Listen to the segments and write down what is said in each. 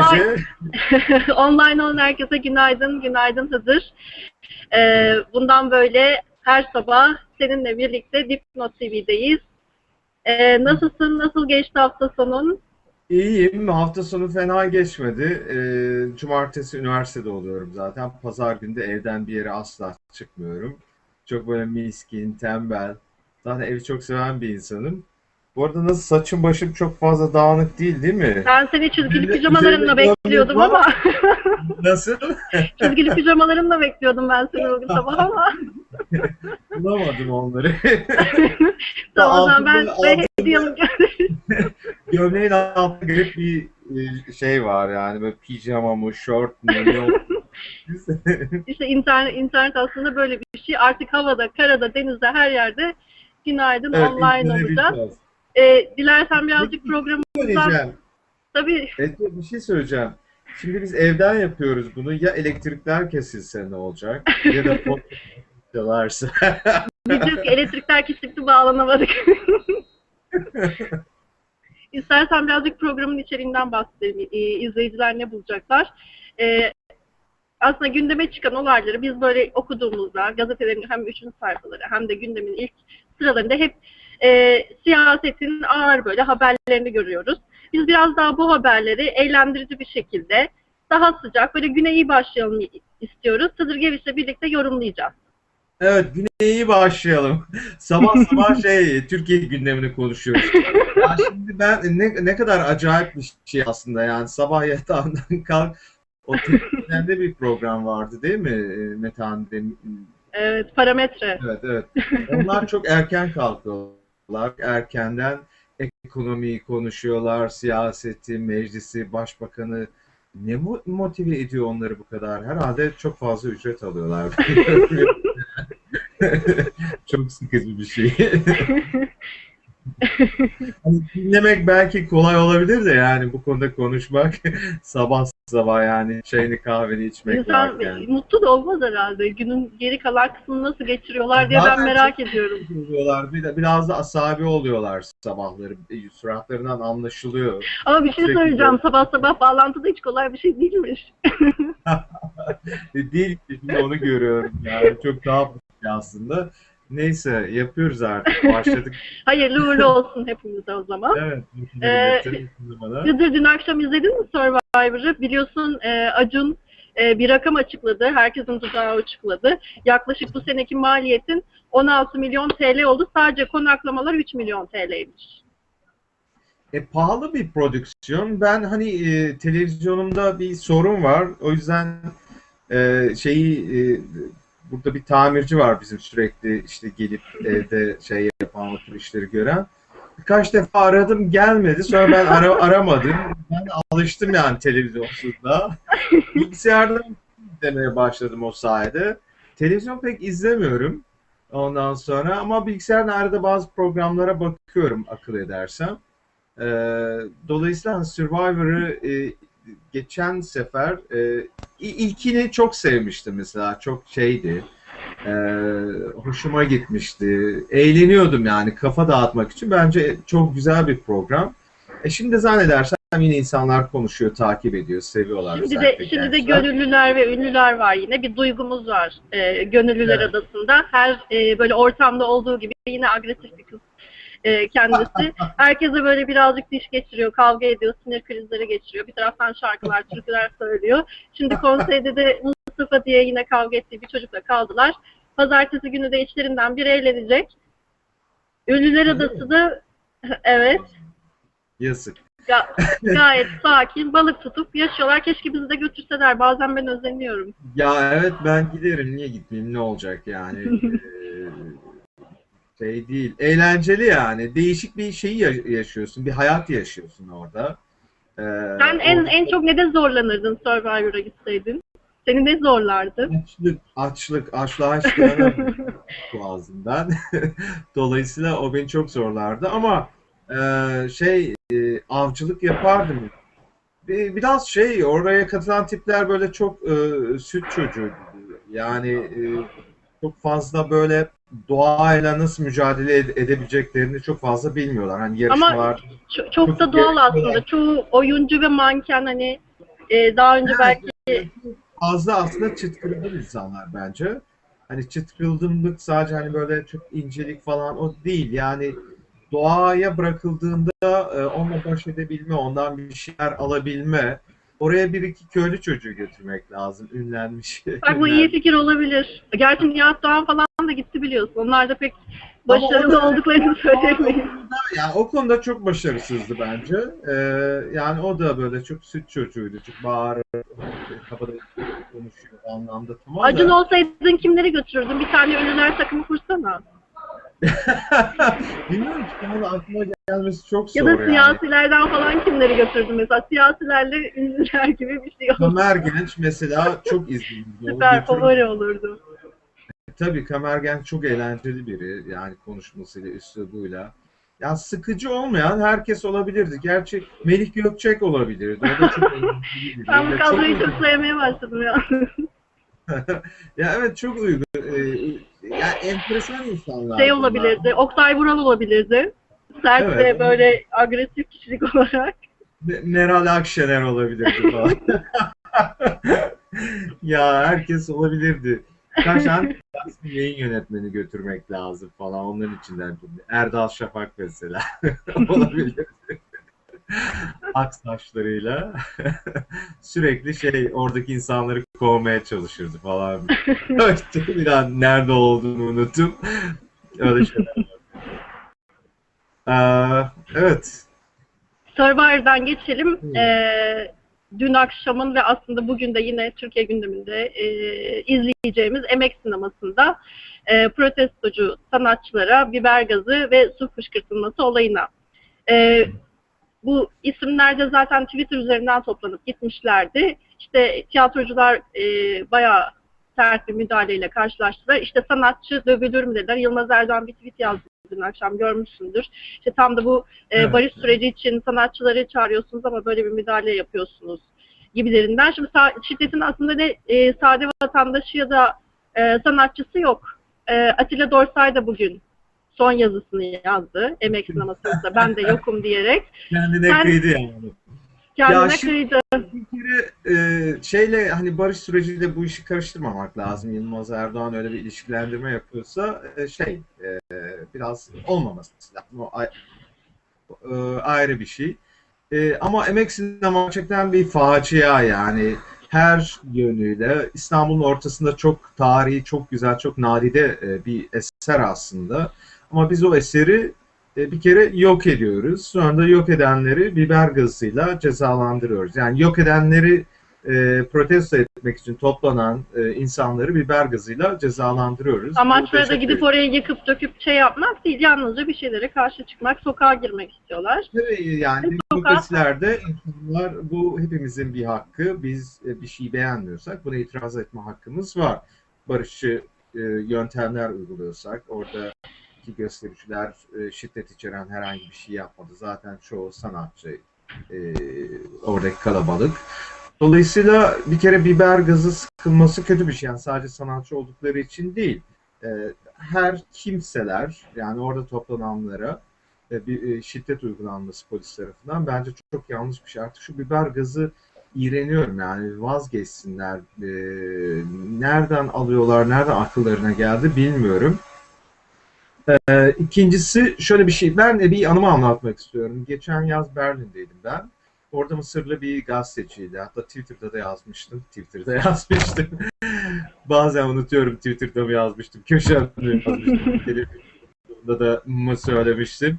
Online olan herkese günaydın, günaydın Hızır. Ee, bundan böyle her sabah seninle birlikte Dipnot TV'deyiz. Ee, nasılsın, nasıl geçti hafta sonun? İyiyim. Hafta sonu fena geçmedi. Ee, cumartesi üniversitede oluyorum zaten. Pazar günü de evden bir yere asla çıkmıyorum. Çok böyle miskin, tembel. Zaten evi çok seven bir insanım. Bu arada nasıl saçım başım çok fazla dağınık değil değil mi? Ben seni çizgili pijamalarınla üzerinde bekliyordum ama Nasıl? çizgili pijamalarınla bekliyordum ben seni bugün sabah ama Bulamadım onları. tamam o zaman ben Altında- size hediyemi Gömleğin altında garip bir e, şey var yani böyle pijama mı, şort mu, ne o- İşte internet, internet aslında böyle bir şey. Artık havada, karada, denizde, her yerde günaydın Evet, online olacak. izlenebileceğiz. Ee, dilersen birazcık programı Söyleyeceğim. tabii Evet, bir şey söyleyeceğim. Şimdi biz evden yapıyoruz bunu. Ya elektrikler kesilse ne olacak? Ya da podcast diyeceğiz ki elektrikler kesildi bağlanamadık. İstersen birazcık programın içeriğinden bahsedelim. Ee, izleyiciler ne bulacaklar? Ee, aslında gündeme çıkan olayları biz böyle okuduğumuzda gazetelerin hem üçüncü sayfaları hem de gündemin ilk sıralarında hep e, siyasetin ağır böyle haberlerini görüyoruz. Biz biraz daha bu haberleri eğlendirici bir şekilde daha sıcak böyle güne iyi başlayalım istiyoruz. Sıdır Gevis'le birlikte yorumlayacağız. Evet, güne iyi başlayalım. Sabah sabah şey, Türkiye gündemini konuşuyoruz. Şimdi ben ne, ne kadar acayip bir şey aslında yani sabah yatağından kalk o televizyonda bir program vardı değil mi? E, Metehan Evet, parametre. Evet, evet. Onlar çok erken kalkıyorlar. Erkenden ekonomiyi konuşuyorlar, siyaseti, meclisi, başbakanı. Ne mo- motive ediyor onları bu kadar? Herhalde çok fazla ücret alıyorlar. Çok sıkıcı bir şey. Hani dinlemek belki kolay olabilir de yani bu konuda konuşmak sabah sabah yani çayını kahveni içmek İnsan varken. mutlu da olmaz herhalde. Günün geri kalan kısmını nasıl geçiriyorlar diye ben Zaten merak çok ediyorum. oluyorlar. Bir de biraz da asabi oluyorlar sabahları. Suratlarından anlaşılıyor. Ama bir şey Sürekli söyleyeceğim. Sabah sabah bağlantıda hiç kolay bir şey değilmiş. Değil şimdi onu görüyorum yani çok daha basit aslında. Neyse yapıyoruz artık. Başladık. Hayırlı uğurlu olsun hepimize o zaman. Evet. Ee, dün akşam izledin mi Survivor'ı? Biliyorsun e, Acun e, bir rakam açıkladı. Herkesin tuzağı açıkladı. Yaklaşık bu seneki maliyetin 16 milyon TL oldu. Sadece konaklamalar 3 milyon TL'ymiş. E, pahalı bir prodüksiyon. Ben hani e, televizyonumda bir sorun var. O yüzden e, şeyi e, burada bir tamirci var bizim sürekli işte gelip evde şey yapan o tür işleri gören. Birkaç defa aradım gelmedi. Sonra ben ara, aramadım. Ben alıştım yani televizyonsuzda. Bilgisayardan izlemeye başladım o sayede. Televizyon pek izlemiyorum ondan sonra ama bilgisayardan arada bazı programlara bakıyorum akıl edersem. Ee, dolayısıyla Survivor'ı e, geçen sefer e, ilkini çok sevmiştim mesela. Çok şeydi. Ee, hoşuma gitmişti. Eğleniyordum yani kafa dağıtmak için. Bence çok güzel bir program. E şimdi zannedersem yine insanlar konuşuyor, takip ediyor, seviyorlar. Şimdi de şimdi de gençler. gönüllüler ve ünlüler var yine. Bir duygumuz var e, Gönüllüler Evet. Adası'nda. Her e, böyle ortamda olduğu gibi yine agresif bir kız e, kendisi. Herkese böyle birazcık diş geçiriyor, kavga ediyor, sinir krizleri geçiriyor. Bir taraftan şarkılar, türküler söylüyor. Şimdi konseyde de Mustafa diye yine kavga ettiği bir çocukla kaldılar. Pazartesi günü de içlerinden biri eğlenecek. Ünlüler? Adası da evet Yazık. Ga- gayet sakin balık tutup yaşıyorlar. Keşke bizi de götürseler. Bazen ben özeniyorum. Ya evet ben giderim. Niye gitmeyeyim? Ne olacak yani? Ee, şey değil. Eğlenceli yani. Değişik bir şeyi ya- yaşıyorsun. Bir hayat yaşıyorsun orada. Ee, Sen en orada en çok nede zorlanırdın Survivor'a gitseydin? Seni ne zorlardı? açlık, açlık, açlığa hiç dayanamıyorum boğazımdan. Dolayısıyla o beni çok zorlardı ama e, şey e, avcılık yapardım. Bir, biraz şey oraya katılan tipler böyle çok e, süt çocuğu gibi. Yani e, çok fazla böyle doğayla nasıl mücadele ede- edebileceklerini çok fazla bilmiyorlar. Hani yarışmalar Çok, çok da doğal aslında. Çoğu oyuncu ve manken hani e, daha önce belki fazla aslında çıtkırıldı insanlar bence. Hani çıtkırıldımlık sadece hani böyle çok incelik falan o değil. Yani doğaya bırakıldığında e, onunla baş edebilme, ondan bir şeyler alabilme. Oraya bir iki köylü çocuğu götürmek lazım. Ünlenmiş. bak bu iyi fikir olabilir. Gerçi Nihat Doğan falan da gitti biliyorsun. Onlar da pek başarılı da- olduklarını söyleyemeyiz. Yani o konuda çok başarısızdı bence. Ee, yani o da böyle çok süt çocuğuydu. Çok bağırır, kapıda konuşuyor anlamda tamam da. Acun olsaydın kimleri götürürdün? Bir tane ünlüler takımı kursana. Bilmiyorum ki ama aklıma gelmesi çok Ya zor da yani. siyasilerden falan kimleri götürdün mesela? Siyasilerle ünlüler gibi bir şey oldu. Kamer Genç mesela çok izleyicili. Onu Süper favori olurdu. Tabii Kamer Genç çok eğlenceli biri. Yani konuşmasıyla, üslubuyla. Ya sıkıcı olmayan herkes olabilirdi. Gerçi Melih Gökçek olabilirdi. O da çok eğlenceli. Ben bu kadroyu çok- sevmeye başladım ya. ya evet çok uygun. Ee, ya enteresan insanlar. şey bunlar. olabilirdi, Oktay Vural olabilirdi. Sert Evet. ve böyle agresif kişilik olarak. Me- Meral Akşener olabilirdi falan. ya herkes olabilirdi. Kaşan yayın yönetmeni götürmek lazım falan. Onların içinden Erdal Şafak mesela olabilirdi. Ak saçlarıyla sürekli şey oradaki insanları kovmaya çalışırdı falan. Bir an nerede olduğunu unutup öyle şeyler. Ee, evet. Survivor'dan geçelim. Hmm. Ee, dün akşamın ve aslında bugün de yine Türkiye gündeminde e, izleyeceğimiz Emek Sineması'nda e, protestocu sanatçılara biber gazı ve su fışkırtılması olayına. E, bu isimler de zaten Twitter üzerinden toplanıp gitmişlerdi. İşte tiyatrocular e, bayağı sert bir müdahaleyle karşılaştılar. İşte sanatçı dövülür mü dediler. Yılmaz Erdoğan bir tweet yazdı dün akşam görmüşsündür. İşte tam da bu e, Evet. barış süreci için sanatçıları çağırıyorsunuz ama böyle bir müdahale yapıyorsunuz gibilerinden. Şimdi sa- şiddetin aslında ne e, sade vatandaşı ya da e, sanatçısı yok. E, Atilla Dorsay da bugün son yazısını yazdı. Emek sinemasında ben de yokum diyerek. Kendine Ben- kıydı yani. Kendine Ya şimdi- kıydı. Kere e, şeyle hani barış süreciyle bu işi karıştırmamak lazım. Yılmaz Erdoğan öyle bir ilişkilendirme yapıyorsa e, şey e, biraz olmaması lazım. O e, ayrı bir şey. E, ama emek sinema gerçekten bir facia yani her yönüyle İstanbul'un ortasında çok tarihi, çok güzel, çok nadide e, bir eser aslında. Ama biz o eseri e, bir kere yok ediyoruz. Sonra da yok edenleri biber gazıyla cezalandırıyoruz. Yani yok edenleri e, protesto etmek için toplanan e, insanları biber gazıyla cezalandırıyoruz. Amaçları da gidip oraya yıkıp döküp şey yapmak değil. Yalnızca bir şeylere karşı çıkmak, sokağa girmek istiyorlar. Tabii yani Sokağa- demokrasilerde insanlar bu hepimizin bir hakkı. Biz e, bir şey beğenmiyorsak buna itiraz etme hakkımız var. Barışçı e, yöntemler uyguluyorsak oradaki göstericiler e, şiddet içeren herhangi bir şey yapmadı. Zaten çoğu sanatçı e, oradaki kalabalık. Dolayısıyla bir kere biber gazı sıkılması kötü bir şey. Yani sadece sanatçı oldukları için değil. E, her kimseler yani orada toplananlara e, bir e, şiddet uygulanması polis tarafından bence çok, çok yanlış bir şey. Artık şu biber gazı iğreniyorum yani vazgeçsinler. E, nereden alıyorlar, nereden akıllarına geldi bilmiyorum. E, ikincisi şöyle bir şey. Ben de bir anımı anlatmak istiyorum. Geçen yaz Berlin'deydim ben. Orada Mısırlı bir gazeteciydi. Hatta Twitter'da da yazmıştım. Twitter'da yazmıştım. Bazen unutuyorum Twitter'da mı yazmıştım, köşemde yazmıştım. Televizyonda da mı söylemiştim.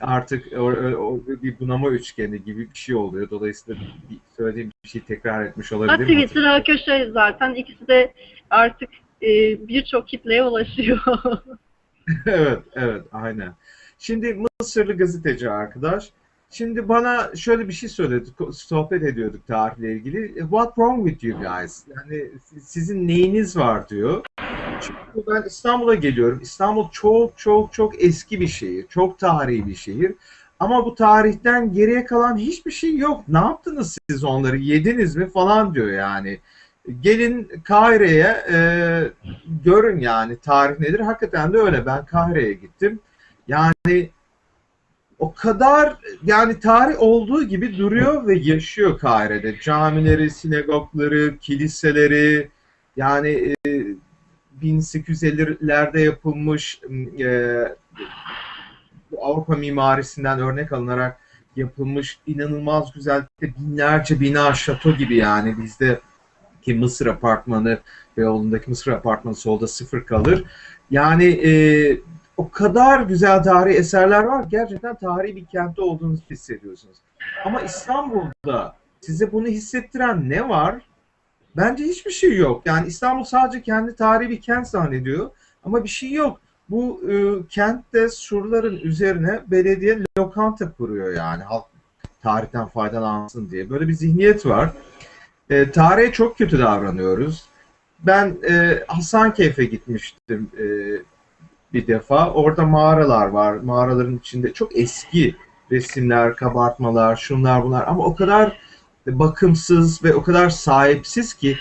Artık o, o bir bunama üçgeni gibi bir şey oluyor. Dolayısıyla bir söylediğim bir şeyi tekrar etmiş Ha, olabilirim. Twitter, köşe zaten. İkisi de artık e, birçok kitleye ulaşıyor. evet, evet, aynen. Şimdi Mısırlı gazeteci arkadaş. Şimdi bana şöyle bir şey söyledi. Sohbet ediyorduk tarihle ilgili. What wrong with you guys? Yani siz- sizin neyiniz var diyor. Çünkü ben İstanbul'a geliyorum. İstanbul çok çok çok eski bir şehir. Çok tarihi bir şehir. Ama bu tarihten geriye kalan hiçbir şey yok. Ne yaptınız siz onları? Yediniz mi falan diyor yani. Gelin Kahire'ye e, görün yani tarih nedir. Hakikaten de öyle. Ben Kahire'ye gittim. Yani o kadar yani tarih olduğu gibi duruyor ve yaşıyor Kahire'de. Camileri, sinagogları, kiliseleri yani e, 1850'lerde yapılmış e, Avrupa mimarisinden örnek alınarak yapılmış inanılmaz güzellikte binlerce bina, şato gibi yani bizde ki Mısır apartmanı Beyoğlu'ndaki Mısır apartmanı solda sıfır kalır. Yani e, o kadar güzel tarihi eserler var. Gerçekten tarihi bir kentte olduğunuzu hissediyorsunuz. Ama İstanbul'da size bunu hissettiren ne var? Bence hiçbir şey yok. Yani İstanbul sadece kendi tarihi bir kent zannediyor. Ama bir şey yok. Bu e, kentte surların üzerine belediye lokanta kuruyor yani halk tarihten faydalansın diye. Böyle bir zihniyet var. E, tarihe çok kötü davranıyoruz. Ben e, Hasankeyf'e gitmiştim e, bir defa. Orada mağaralar var. Mağaraların içinde çok eski resimler, kabartmalar, şunlar bunlar ama o kadar bakımsız ve o kadar sahipsiz ki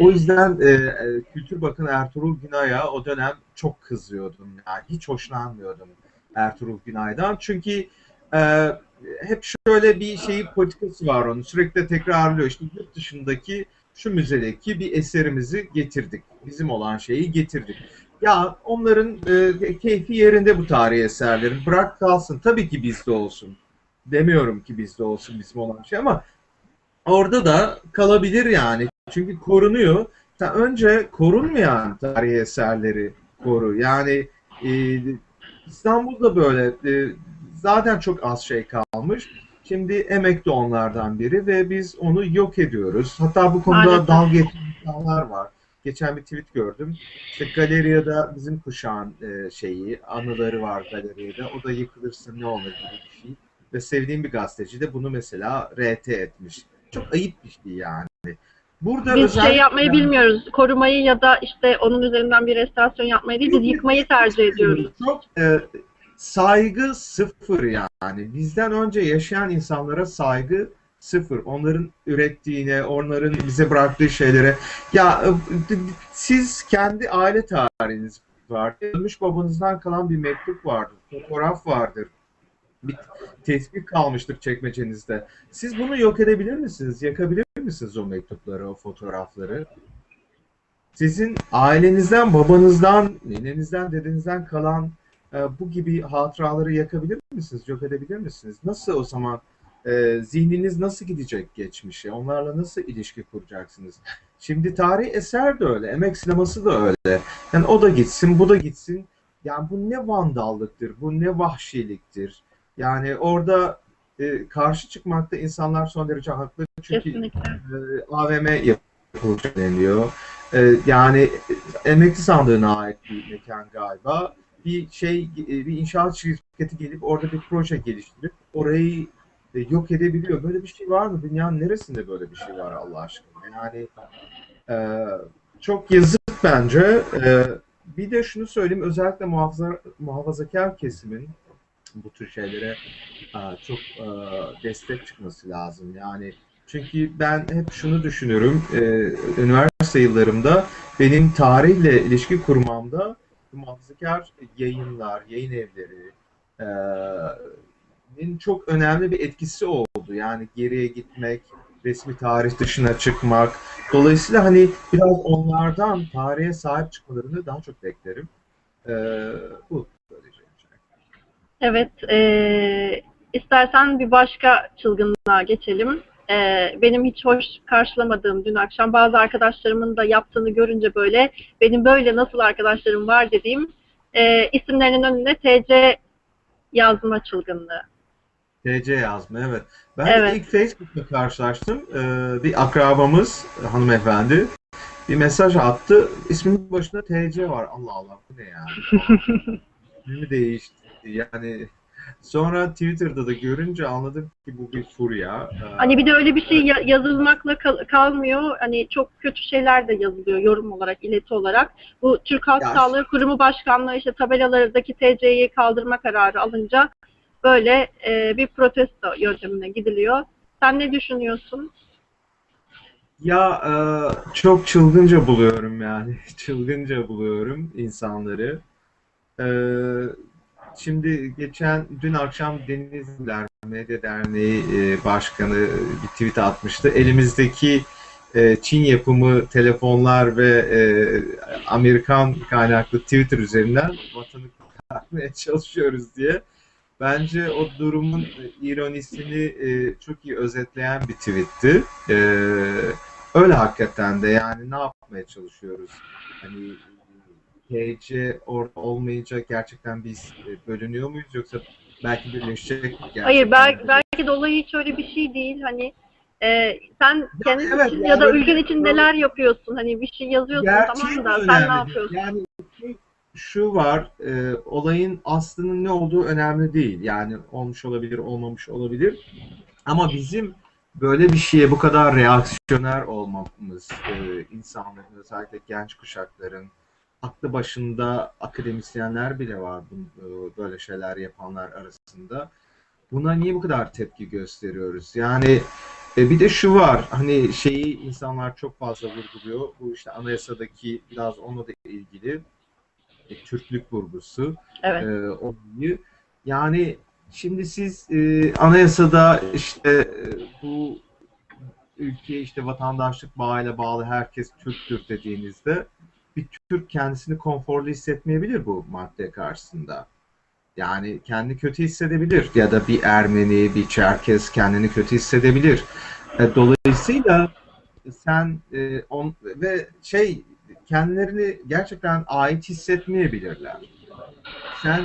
o yüzden e, e, Kültür Bakanı Ertuğrul Günay'a o dönem çok kızıyordum. Yani hiç hoşlanmıyordum Ertuğrul Günay'dan. Çünkü e, hep şöyle bir şeyi politikası var onun. Sürekli tekrarlıyor. İşte yurt dışındaki şu müzedeki bir eserimizi getirdik. Bizim olan şeyi getirdik. Ya onların e, keyfi yerinde bu tarihi eserlerin. Bırak kalsın. Tabii ki bizde olsun. Demiyorum ki bizde olsun bizim olan şey ama orada da kalabilir yani. Çünkü korunuyor. Sen önce korunmayan tarihi eserleri koru. Yani e, İstanbul'da böyle e, zaten çok az şey kalmış. Şimdi emek de onlardan biri ve biz onu yok ediyoruz. Hatta bu konuda Maalesef. dalga geçen insanlar var. Geçen bir tweet gördüm. İşte galeriyada bizim kuşağın e, şeyi, anıları var galeriyede. O da yıkılırsa ne olur gibi bir şey. Ve sevdiğim bir gazeteci de bunu mesela RT etmiş. Çok ayıp bir şey yani. Burada Biz şey özellikle- yapmayı bilmiyoruz. Korumayı ya da işte onun üzerinden bir restorasyon yapmayı değil, biz yıkmayı tercih ediyoruz. Çok e, saygı sıfır yani. Bizden önce yaşayan insanlara saygı sıfır. Onların ürettiğine, onların bize bıraktığı şeylere. Ya e, siz kendi aile tarihiniz var. Ölmüş babanızdan kalan bir mektup vardır, fotoğraf vardır. Bir tespih kalmıştır çekmecenizde. Siz bunu yok edebilir misiniz? Yakabilir misiniz o mektupları, o fotoğrafları? Sizin ailenizden, babanızdan, nenenizden, dedenizden kalan bu gibi hatıraları yakabilir misiniz? Yok edebilir misiniz? Nasıl o zaman e, zihniniz nasıl gidecek geçmişe? Onlarla nasıl ilişki kuracaksınız? Şimdi tarihi eser de öyle, emek sineması da öyle. Yani o da gitsin, bu da gitsin. Yani bu ne vandallıktır, bu ne vahşiliktir. Yani orada e, karşı çıkmakta insanlar son derece haklı. Çünkü Kesinlikle. e, AVM yapılacak deniliyor. E, yani e, emekli sandığına ait bir mekan galiba. Bir şey, e, bir inşaat şirketi gelip orada bir proje geliştirip orayı e, yok edebiliyor. Böyle bir şey var mı? Dünyanın neresinde böyle bir şey var Allah aşkına? Yani e, çok yazık bence. E, bir de şunu söyleyeyim, özellikle muhafaza, muhafazakar kesimin bu tür şeylere e, çok e, destek çıkması lazım. Yani çünkü ben hep şunu düşünüyorum, e, üniversite yıllarımda benim tarihle ilişki kurmamda muhafazakar yayınlar, yayın evleri e, çok önemli bir etkisi oldu. Yani geriye gitmek, resmi tarih dışına çıkmak. Dolayısıyla hani biraz onlardan tarihe sahip çıkmalarını daha çok beklerim. E, bu söyleyeceğim. Evet, eee, istersen bir başka çılgınlığa geçelim. Eee, benim hiç hoş karşılamadığım dün akşam bazı arkadaşlarımın da yaptığını görünce böyle benim böyle nasıl arkadaşlarım var dediğim eee, isimlerinin önüne TC yazma çılgınlığı. TC yazma evet. Ben Evet. de ilk Facebook'ta karşılaştım. Ee, bir akrabamız hanımefendi bir mesaj attı. İsminin başında TC var. Allah Allah bu ne yani? İsmimi değişti. Yani sonra Twitter'da da görünce anladım ki bu bir furya. Ee, Hani bir de öyle bir şey ya- yazılmakla kal- kalmıyor. Hani çok kötü şeyler de yazılıyor yorum olarak, ileti olarak. Bu Türk Halk Ya- Sağlığı Kurumu Başkanlığı işte tabelalardaki TC'yi kaldırma kararı alınca böyle e, bir protesto yöntemine gidiliyor. Sen ne düşünüyorsun? Ya e, çok çılgınca buluyorum yani. Çılgınca buluyorum insanları. E, şimdi geçen dün akşam Denizliler Medya Derneği e, Başkanı bir tweet atmıştı. Elimizdeki e, Çin yapımı telefonlar ve e, Amerikan kaynaklı Twitter üzerinden vatanı kurtarmaya çalışıyoruz diye. Bence o durumun ironisini çok iyi özetleyen bir tweetti. Öyle hakikaten de yani ne yapmaya çalışıyoruz? Hani TC orada olmayınca gerçekten biz e, bölünüyor muyuz yoksa belki birleşecek gerçekten? Hayır belki, belki de hiç öyle bir şey değil. Hani e, sen kendin evet, için yani ya da ülken için böyle- neler yapıyorsun? Hani bir şey yazıyorsun tamam da de sen ne yapıyorsun? Yani şu, şu var, e, olayın aslının ne olduğu önemli değil. Yani olmuş olabilir, olmamış olabilir. Ama bizim böyle bir şeye bu kadar reaksiyoner olmamız, e, insanların özellikle genç kuşakların, aklı başında akademisyenler bile var e, böyle şeyler yapanlar arasında. Buna niye bu kadar tepki gösteriyoruz? Yani e, bir de şu var, hani şeyi insanlar çok fazla vurguluyor. Bu işte anayasadaki biraz onunla da ilgili e, Türklük vurgusu Evet. e, olayı. Yani şimdi siz e, anayasada işte e, bu ülkeye işte vatandaşlık bağıyla bağlı herkes Türktür dediğinizde bir Türk kendisini konforlu hissetmeyebilir bu madde karşısında. Yani kendi kötü hissedebilir ya da bir Ermeni, bir Çerkez kendini kötü hissedebilir. E, Dolayısıyla sen e, on, ve şey kendilerini gerçekten ait hissetmeyebilirler. Sen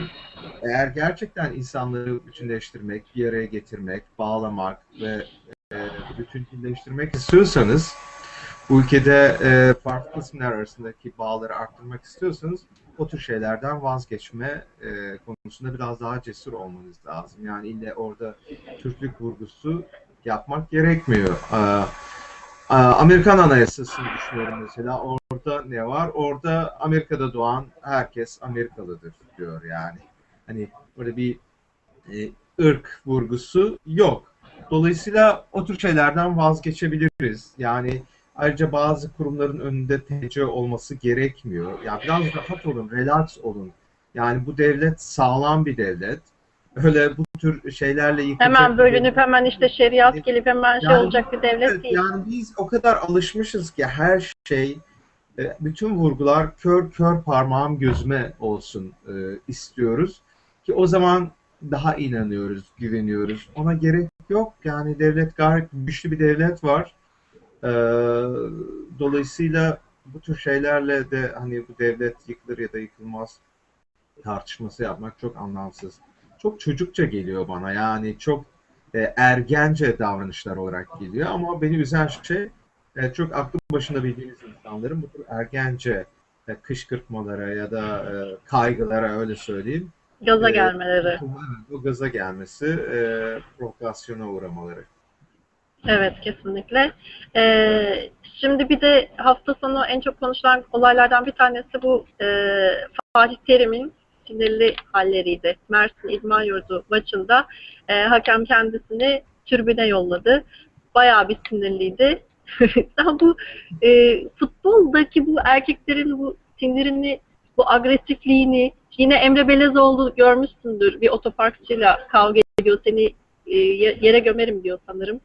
eğer gerçekten insanları bütünleştirmek, bir araya getirmek, bağlamak ve e, bütünleştirmek istiyorsanız ülkede e, farklı kesimler arasındaki bağları arttırmak istiyorsanız o tür şeylerden vazgeçme e, konusunda biraz daha cesur olmanız lazım. Yani ille orada Türklük vurgusu yapmak gerekmiyor. Aa, Amerikan Anayasası'nı düşünüyorum mesela. Orada ne var? Orada Amerika'da doğan herkes Amerikalıdır diyor yani. Hani böyle bir e, ırk vurgusu yok. Dolayısıyla o tür şeylerden vazgeçebiliriz. Yani ayrıca bazı kurumların önünde TC olması gerekmiyor. Yani biraz rahat olun, relax olun. Yani bu devlet sağlam bir devlet. Öyle bu tür şeylerle yıkılacak Hemen bölünüp hemen işte şeriat gelip hemen şey Yani- olacak bir devlet Evet, değil. yani biz o kadar alışmışız ki her şey, e, bütün vurgular kör kör parmağım gözüme olsun e, istiyoruz. Ki o zaman daha inanıyoruz, güveniyoruz. Ona gerek yok. Yani devlet gayet güçlü bir devlet var. E, dolayısıyla bu tür şeylerle de hani bu devlet yıkılır ya da yıkılmaz tartışması yapmak çok anlamsız. Çok çocukça geliyor bana. Yani çok e, ergence davranışlar olarak geliyor ama beni üzen şey e, çok aklı başında bildiğimiz insanların bu tür ergence e, kışkırtmalara ya da e, kaygılara öyle söyleyeyim Gaza e, gelmeleri. o gaza gelmesi, e, provokasyona uğramaları. Evet kesinlikle. Ee, şimdi bir de hafta sonu en çok konuşulan olaylardan bir tanesi bu e, Fatih Terim'in sinirli halleriydi. Mersin İdman Yurdu maçında e, hakem kendisini tribüne yolladı. Bayağı bir sinirliydi. Sen bu e, futboldaki bu erkeklerin bu sinirini, bu agresifliğini yine Emre Belezoğlu görmüşsündür. Bir otoparkçıyla kavga ediyor. Seni e, ye- yere gömerim diyor sanırım.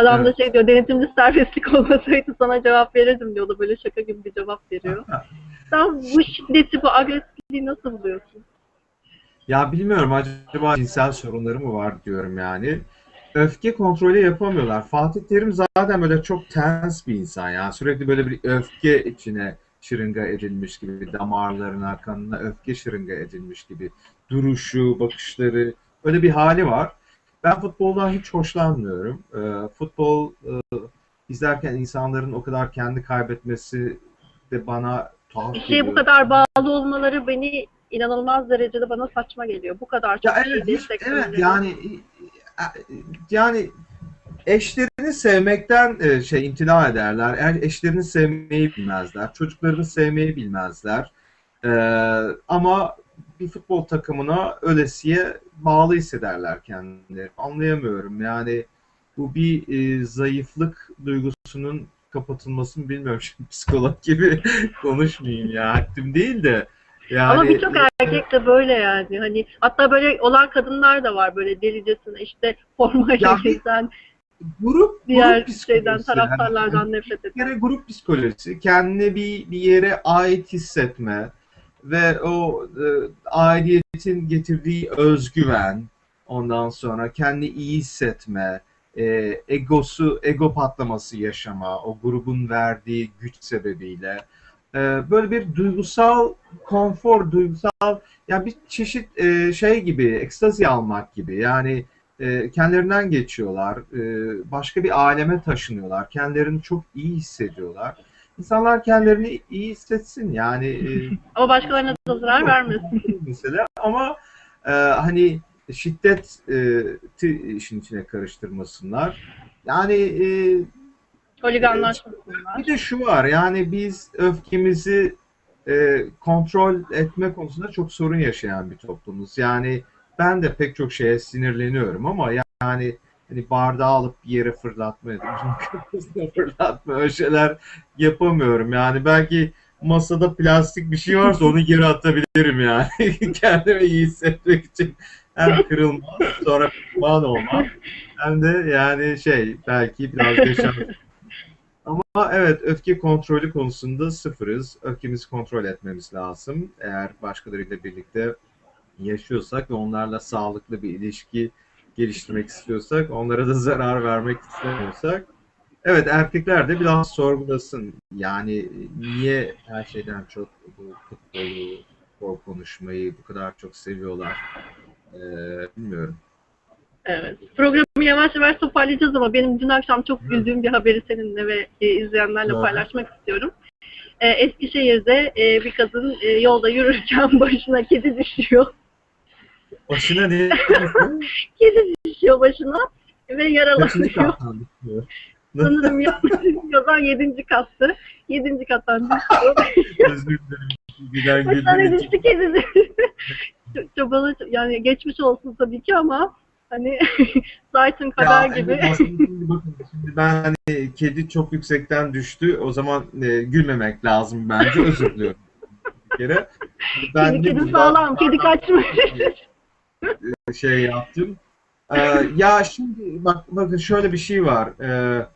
Adam da şey diyor, denetimli serbestlik olmasaydı sana cevap verirdim diyor. O da böyle şaka gibi bir cevap veriyor. Sen bu şiddeti, bu agresifliği nasıl buluyorsun? Ya bilmiyorum acaba cinsel sorunları mı var diyorum yani. Öfke kontrolü yapamıyorlar. Fatih Terim zaten böyle çok tens bir insan ya. Sürekli böyle bir öfke içine şırınga edilmiş gibi, damarlarına, kanına öfke şırınga edilmiş gibi. Duruşu, bakışları, öyle bir hali var. Ben futboldan hiç hoşlanmıyorum. Ee, futbol e, izlerken insanların o kadar kendi kaybetmesi de bana tuhaf Bir şeye bu kadar bağlı olmaları beni inanılmaz derecede bana saçma geliyor. Bu kadar çok Ya şey evet, hiç- evet yani yani eşlerini sevmekten e, şey imtina ederler. Eğer eşlerini sevmeyi bilmezler, çocuklarını sevmeyi bilmezler. Ee, ama bir futbol takımına ölesiye bağlı hissederler kendileri. Anlayamıyorum. Yani bu bir e, zayıflık duygusunun kapatılması mı bilmiyorum. Şimdi psikolog gibi konuşmayayım ya. Haddim değil de Yani Ama birçok erkek de böyle yani. Hani hatta böyle olan kadınlar da var böyle delicesine işte bir- gezen grup, diğer grup şeyden yani. taraftarlardan nefret Bir eden. kere grup psikolojisi, kendine bir, bir yere ait hissetme ve o e, aidiyetin getirdiği özgüven, ondan sonra kendi iyi hissetme, e, egosu, ego patlaması yaşama, o grubun verdiği güç sebebiyle e, böyle bir duygusal konfor, duygusal ya bir çeşit e, şey gibi, ekstazi almak gibi yani e, kendilerinden geçiyorlar, e, başka bir aleme taşınıyorlar, kendilerini çok iyi hissediyorlar. İnsanlar kendilerini iyi hissetsin yani e, Ama başkalarına da zarar vermesin. mesela ama e, hani şiddet e, işin içine karıştırmasınlar. Yani e, Holiganlaşmasınlar. bir de şu var yani biz öfkemizi e, kontrol etme konusunda çok sorun yaşayan bir toplumuz. Yani ben de pek çok şeye sinirleniyorum ama yani hani bardağı alıp bir yere fırlatma, kafasına fırlatma öyle şeyler yapamıyorum. Yani belki masada plastik bir şey varsa onu geri atabilirim yani. Kendimi iyi hissetmek için hem kırılmaz sonra pişman olmam hem de yani şey belki biraz yaşam ama evet öfke kontrolü konusunda sıfırız. Öfkemizi kontrol etmemiz lazım. Eğer başkalarıyla birlikte yaşıyorsak ve onlarla sağlıklı bir ilişki geliştirmek istiyorsak, onlara da zarar vermek istemiyorsak, evet erkekler de biraz sorgulasın. Yani niye her şeyden çok bu futbolu, spor konuşmayı bu kadar çok seviyorlar? Ee, bilmiyorum. Evet. Programı yavaş yavaş toparlayacağız ama benim dün akşam çok güldüğüm bir haberi seninle ve e, izleyenlerle Evet. paylaşmak istiyorum. E, Eskişehir'de e, bir kadın e, yolda yürürken başına kedi düşüyor. Başına ne? Kedi düşüyor başına ve yaralanıyor. Sanırım yazan yedinci kattı. Yedinci kattan düşüyor. Özür dilerim. Gülen için. düştü kedi düştü. Çok Çabalı, yani geçmiş olsun tabii ki ama hani Zayt'ın kader Ya, gibi. şimdi bakın şimdi ben hani kedi çok yüksekten düştü. O zaman e, gülmemek lazım bence. Özür diliyorum. Bir kere. Ben kedi, kedi sağlam, kedi kaçmış. Şey yaptım. Ee, ya şimdi bak bakın şöyle bir şey var. Ee,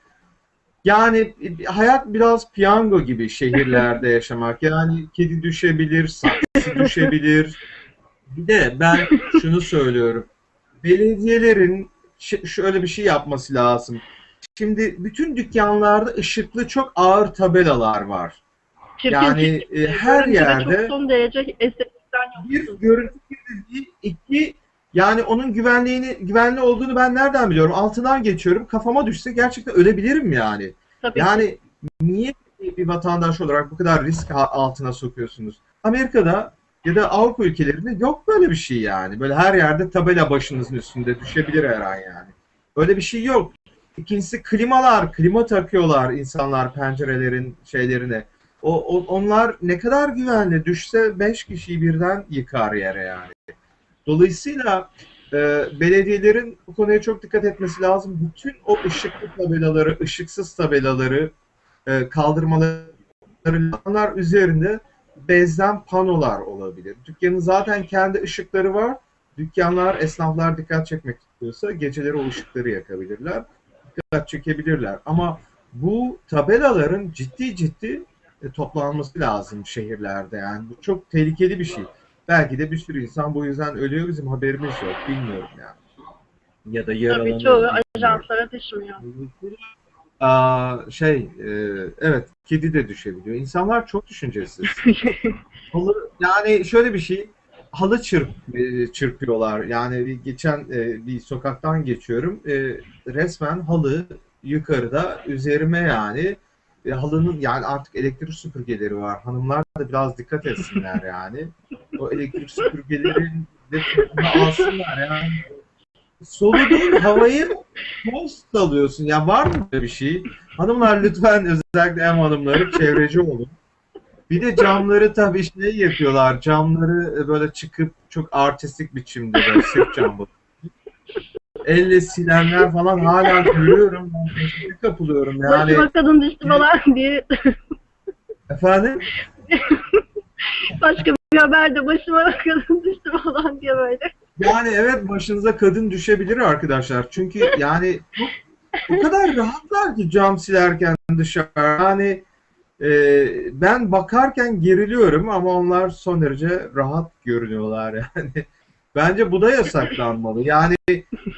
yani hayat biraz piyango gibi şehirlerde yaşamak. Yani kedi düşebilir, saksı düşebilir. Bir de ben şunu söylüyorum. Belediyelerin şöyle bir şey yapması lazım. Şimdi bütün dükkanlarda ışıklı çok ağır tabelalar var. Çirkin Yani çirkin. e, her Görüntüde yerde Çok son derece estetikten bir görüntü kirliliği, iki yani onun güvenliğini güvenli olduğunu ben nereden biliyorum? Altından geçiyorum. Kafama düşse gerçekten ölebilirim yani. Tabii. Yani niye bir vatandaş olarak bu kadar risk altına sokuyorsunuz? Amerika'da ya da Avrupa ülkelerinde yok böyle bir şey yani. Böyle her yerde tabela başınızın üstünde düşebilir her an yani. Öyle bir şey yok. İkincisi klimalar, klima takıyorlar insanlar pencerelerin şeylerine. O, o- onlar ne kadar güvenli. Düşse 5 kişiyi birden yıkar yere yani. Dolayısıyla e, belediyelerin bu konuya çok dikkat etmesi lazım. Bütün o ışıklı tabelaları, ışıksız tabelaları e, kaldırmaları insanlar üzerinde bezden panolar olabilir. Dükkanın zaten kendi ışıkları var. Dükkanlar, esnaflar dikkat çekmek istiyorsa geceleri o ışıkları yakabilirler. Dikkat çekebilirler. Ama bu tabelaların ciddi ciddi e, toplanması lazım şehirlerde. Yani bu çok tehlikeli bir şey. Belki de bir sürü insan bu yüzden ölüyor. Bizim haberimiz yok. Bilmiyorum yani. Ya da yaralanıyor. Tabii çoğu ajanslara düşmüyor. Aa, şey, e, evet, kedi de düşebiliyor. İnsanlar çok düşüncesiz. Halı, yani şöyle bir şey, halı çırp, e, çırpıyorlar. Yani bir geçen e, bir sokaktan geçiyorum, e, resmen halı yukarıda üzerime yani e, halının yani artık elektrik süpürgeleri var. Hanımlar da biraz dikkat etsinler yani. O elektrik süpürgelerin de alsınlar yani. Soluduğun havayı toz alıyorsun. Ya var mı böyle bir şey? Hanımlar lütfen özellikle ev hanımları çevreci olun. Bir de camları tabii şey yapıyorlar. Camları e, böyle çıkıp çok artistik biçimde böyle sırt camı. Elle silenler falan hala görüyorum. Ben kapılıyorum yani. Başıma kadın düştü falan diye Efendim? başka bir haber de başıma kadın düştü falan diye böyle. Yani evet başınıza kadın düşebilir arkadaşlar. Çünkü yani çok, o kadar rahatlar ki cam silerken dışarı. Yani e, ben bakarken geriliyorum ama onlar son derece rahat görünüyorlar yani. Bence bu da yasaklanmalı. Yani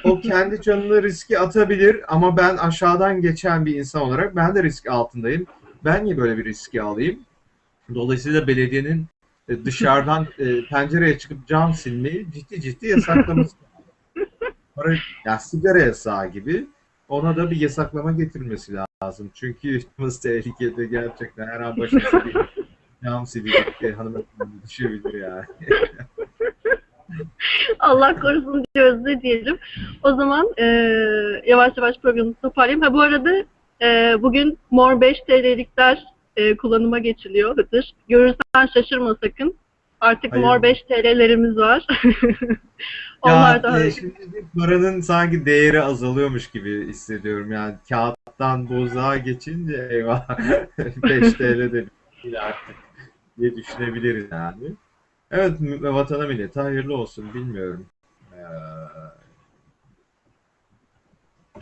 o kendi canını riske atabilir ama ben aşağıdan geçen bir insan olarak ben de risk altındayım. Ben niye böyle bir riski alayım? Dolayısıyla belediyenin e, dışarıdan e, pencereye çıkıp cam silmeyi ciddi ciddi yasaklaması. Ya sigara yasağı gibi ona da bir yasaklama getirilmesi lazım. Çünkü yaşamımız tehlikede gerçekten her an başımıza bir cam silecek hanımefendi düşebilir yani. Allah korusun diyoruz ne diyelim. O zaman e, yavaş yavaş programı toparlayayım. Ha bu arada e, bugün Mor 5 TL'likler e, kullanıma geçiliyor Hıdır. Görürsen şaşırma sakın. Artık Hayır. Mor 5 TL'lerimiz var. Onlar Ya da e, şimdi paranın sanki değeri azalıyormuş gibi hissediyorum. Yani kağıttan bozağa geçince eyvah 5 TL de artık diye düşünebiliriz yani. Evet vatana millete hayırlı olsun bilmiyorum. Ee,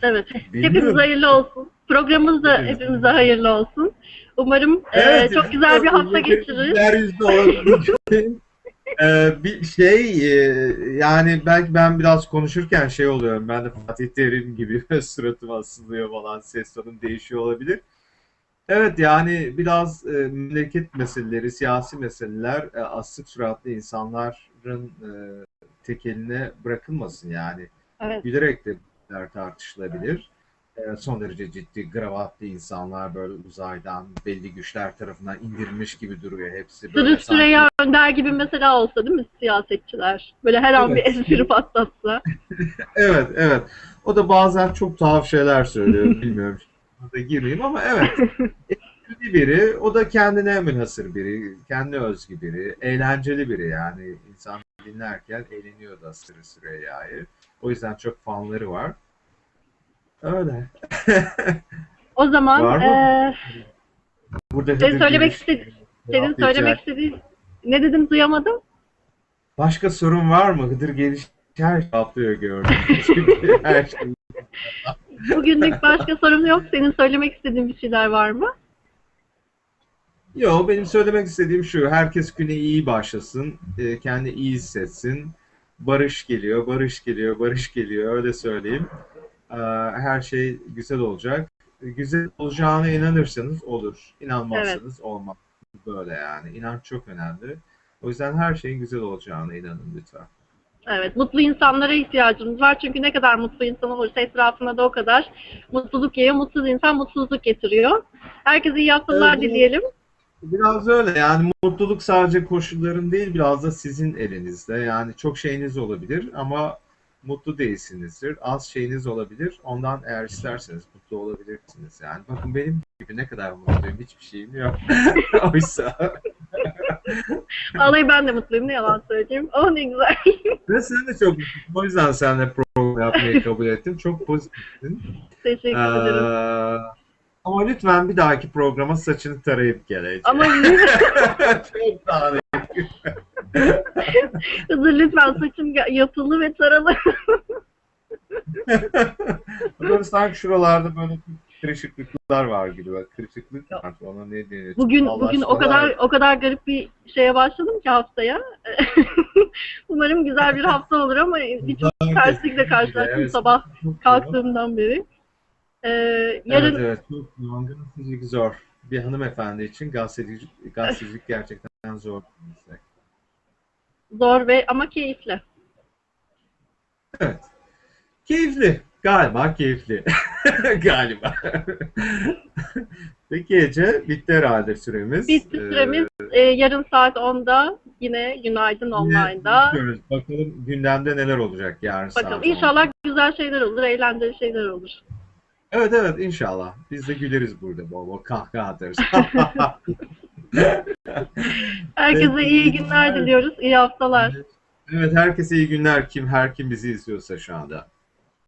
Evet. Bilmiyorum. Hepimize hayırlı olsun. Programımız da Hepimize. hepimize hayırlı olsun. Umarım e, Evet, çok güzel bir hafta geçiririz. Ee, bir şey e, yani belki ben biraz konuşurken şey oluyorum ben de Fatih Terim gibi suratım asılıyor falan ses tonum değişiyor olabilir. Evet yani biraz e, memleket meseleleri, siyasi meseleler e, asık suratlı insanların e, tek eline bırakılmasın yani. Evet. Gülerek de tartışılabilir. E, son derece ciddi, gravatlı insanlar böyle uzaydan belli güçler tarafından indirilmiş gibi duruyor hepsi. Böyle sanki- Süreyya Önder gibi mesela olsa değil mi siyasetçiler? Böyle her an bir Evet. espri patlatsa. Evet, evet. O da bazen çok tuhaf şeyler söylüyor. Bilmiyorum. Da girmeyeyim ama evet. Etkili biri. O da kendine münhasır biri. Kendine özgü biri. Eğlenceli biri yani. insan dinlerken eğleniyor da Sırrı Süreyya'yı. O yüzden çok fanları var. Öyle. O zaman Var mı? eee Burada senin söylemek istediğin, senin söylemek istediğin ne dedim duyamadım. Başka sorun var mı? Hıdır Geniş her şey cevaplıyor gördüğünüz gibi. Her şey. Bugünlük başka sorum yok. Senin söylemek istediğin bir şeyler var mı? Yo, benim söylemek istediğim şu. Herkes güne iyi başlasın. e, Kendi iyi hissetsin. Barış geliyor, barış geliyor, barış geliyor. Öyle söyleyeyim. Ee, Her şey güzel olacak. Güzel olacağına inanırsanız olur. İnanmazsanız olmaz. Böyle yani. İnanç çok önemli. O yüzden her şeyin güzel olacağına inanın lütfen. Evet, mutlu insanlara ihtiyacımız var. Çünkü ne kadar mutlu insan olursa etrafına da o kadar mutluluk yayıyor. Mutsuz insan mutsuzluk getiriyor. Herkese iyi haftalar Evet. dileyelim. Biraz öyle yani mutluluk sadece koşulların değil biraz da sizin elinizde. Yani çok şeyiniz olabilir ama mutlu değilsinizdir. Az şeyiniz olabilir. Ondan eğer isterseniz mutlu olabilirsiniz. Yani bakın benim gibi ne kadar mutluyum hiçbir şeyim yok. Oysa Vallahi ben de mutluyum. Ne yalan söyleyeyim. Oh ne güzel. ve sen de çok mutlusun. O yüzden seninle program yapmayı kabul ettim. Çok pozitifsin. Teşekkür Ee, ederim. ama lütfen bir dahaki programa saçını tarayıp geleceğim. Ama çok daha Hızır lütfen saçım yapılı ve taralı. Böyle sanki şuralarda böyle kırışıklıklar var gibi. Bak, kırışıklık var. Ona ne denir? Bugün Allah bugün o kadar var. o kadar garip bir şeye başladım ki haftaya. Umarım güzel bir hafta olur ama birçok terslikle karşılaştım evet. sabah kalktığımdan beri. Ee, yarın Evet evet. Çok yangın zor. Bir hanımefendi için gazetecilik, gazetecilik gerçekten zor zor ve ama keyifli. Evet. Keyifli. Galiba keyifli. Galiba. Peki Ece, bitti herhalde süremiz. Bitti Ee, süremiz. Ee, yarın saat 10'da yine Günaydın Online'da. bakıyoruz. Bakalım gündemde neler olacak yarın Bakalım saat inşallah güzel şeyler olur, eğlenceli şeyler olur. Evet evet inşallah. Biz de güleriz burada bol bol kahkaha atarız. Herkese iyi günler. diliyoruz. İyi haftalar. evet herkese iyi günler kim her kim bizi izliyorsa şu anda.